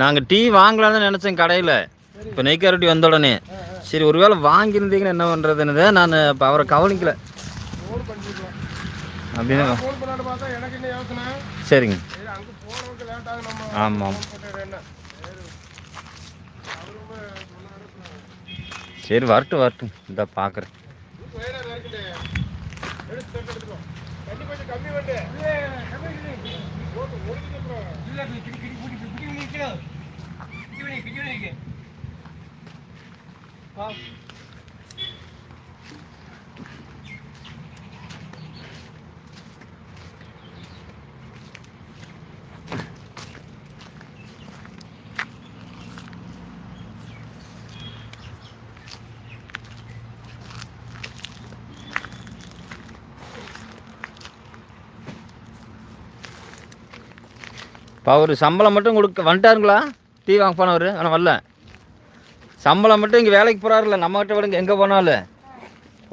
நாங்கள் டீ வாங்கலான்னு நினச்சேன் கடையில். இப்போ நெய்க்காரட்டி வந்த உடனே. சரி ஒருவேளை வாங்கியிருந்தீங்கன்னு என்ன பண்ணுறதுன்னு நான் இப்போ அவரை கவனிக்கல. அப்படின்னா சரிங்க. ஆமாம் சரி. வரட்டும் வரட்டும். இதான் பார்க்குறேன் இருக்குதே எடுத்து தட்டு எடுத்துக்கோ தண்ணி கொஞ்சம் கம்மி பண்ணு. போட்டு ஒழுங்கு அப்புறம் இல்லை கிடி கிடி பிடி பிடி நிற்கணும் கிடி பண்ணி கிடி பண்ணி இப்போ அவர் சம்பளம் மட்டும் கொடுக்க வந்துட்டாருங்களா? டீ வாங்க போனவர் ஆனால் வரல. சம்பளம் மட்டும் இங்கே வேலைக்கு போகிறாருல நம்மகிட்ட விடுங்க எங்கே போனாலும்.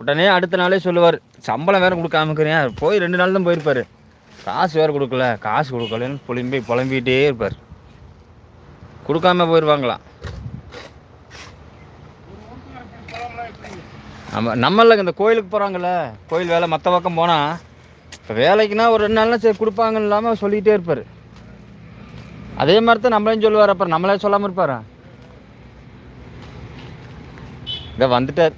உடனே அடுத்த நாளே சொல்லுவார் சம்பளம் வேறு கொடுக்காமக்கிறேன் போய் ரெண்டு நாள் தான் போயிருப்பார். காசு வேறு கொடுக்கல காசு கொடுக்கலன்னு புலம்பி புலம்பிகிட்டே இருப்பார். கொடுக்காம போயிடுவாங்களாம் ஆமாம் நம்மள இந்த கோயிலுக்கு போகிறாங்கல்ல கோயில் வேலை மற்ற பக்கம் போனால் இப்போ வேலைக்குன்னா ஒரு ரெண்டு நாள்னா சரி கொடுப்பாங்கன்னு இல்லாமல் சொல்லிகிட்டே இருப்பார். அதே மாதிரி தான் நம்மளையும் சொல்லுவார். அப்புறம் நம்மளே சொல்லாமல் இருப்பாரா? இதை வந்துட்டார்.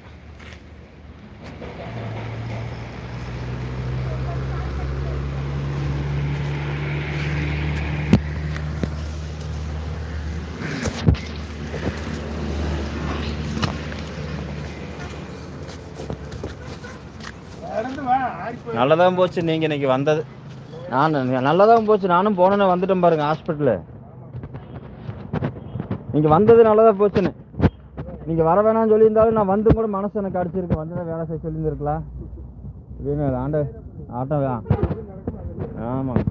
நல்லதான் போச்சு. நீங்கள் இன்னைக்கு வந்தது. நான் நல்லதான் போச்சு. நானும் போனேன்னு வந்துட்டேன் பாருங்க ஹாஸ்பிட்டலு நீங்கள் வந்தது நல்லதா போச்சுன்னு. நீங்கள் வர வேணாம்னு சொல்லியிருந்தாலும் நான் வந்து கூட மனசு எனக்கு அடிச்சிருக்கு. வந்து வேலை செய்ய சொல்லியிருந்துருக்கலாம். இதுன்னு ஆண்டு ஆட்டம் ஆமாம்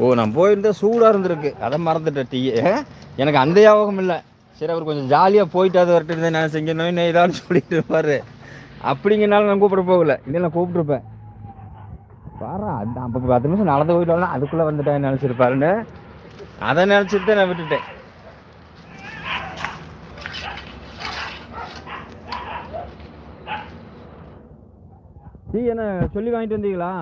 ஓ நான் போயிருந்தேன் சூடாக இருந்திருக்கு. அதை மறந்துட்டேன் டீ. எனக்கு அந்த ஞாபகம் இல்லை. சரி அவர் கொஞ்சம் ஜாலியாக போயிட்டு அது வரட்டு இருந்தேன் நான் செஞ்சேன் ஏதாவது சொல்லிட்டு இருப்பார். அப்படிங்கிறனால நான் கூப்பிட போகல. இல்லை நான் கூப்பிட்டுருப்பேன். பாரு அந்த அப்போ பத்து நிமிஷம் நடந்து போயிட்டோம்னா அதுக்குள்ளே வந்துட்டேன் நினச்சிருப்பாருன்னு. அதை நினச்சிட்டு தான் நான் விட்டுட்டேன். டீ என்ன சொல்லி வாங்கிட்டு வந்தீங்களா?